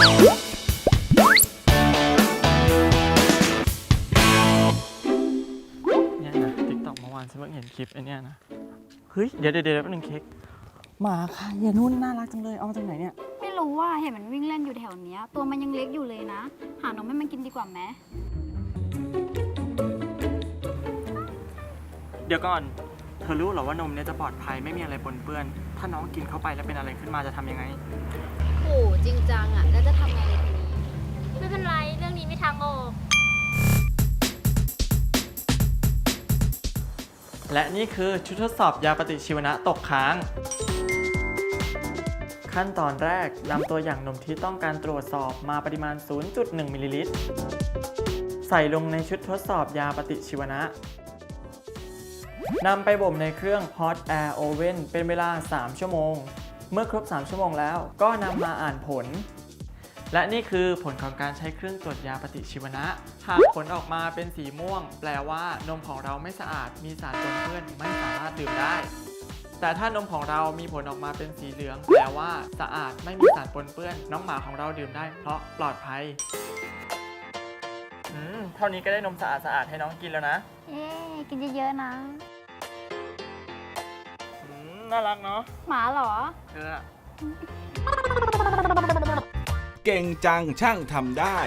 เนี่ยนะติ๊กต็อกเมื่อวานฉันเพิ่งเห็นคลิปไอ้เนี่ยนะ เฮ้ย เดี๋ยวเดี๋ยวเดี๋ยวแป๊บนึงเค้กหมาค่ะอย่านุ่นน่ารักจังเลยเอามาจากไหนเนี่ย ไม่รู้ว่าเห็นมันวิ่งเล่นอยู่แถวเนี้ย ตัวมันยังเล็กอยู่เลยนะ หานมให้มันกินดีกว่าไหมเดี๋ยวก่อน เธอรู้เหรอว่านมเนี่ยจะปลอดภัยไม่มีอะไรปนเปื้อน ถ้าน้องกินเข้าไปแล้วเป็นอะไรขึ้นมาจะทำยังไงโหจริง และนี่คือชุดทดสอบยาปฏิชีวนะตกค้าง ขั้นตอนแรกนำตัวอย่างนมที่ต้องการตรวจสอบมาปริมาณ 0.1 มิลลิลิตร ใส่ลงในชุดทดสอบยาปฏิชีวนะนำไปบ่มในเครื่อง Hot Air Oven เป็นเวลา 3 ชั่วโมง เมื่อครบ 3 ชั่วโมงแล้วก็นำมาอ่านผล และนี่คือผลของการใช้เครื่องตรวจยาปฏิชีวนะ หากผลออกมาเป็นสีม่วง แปลว่านมของเราไม่สะอาด มีสารปนเปื้อนไม่สามารถดื่มได้ แต่ถ้านมของเรามีผลออกมาเป็นสีเหลือง แปลว่าสะอาดไม่มีสารปนเปื้อน น้องหมาของเราดื่มได้ เพราะปลอดภัยอืมเท่านี้ก็ได้นมสะอาดสะอาดให้น้องกินแล้วนะเอ๊กินเยอะๆนะ อืมน่ารักเนาะหมาเหรอเธออะ เก่งจังช่างทำได้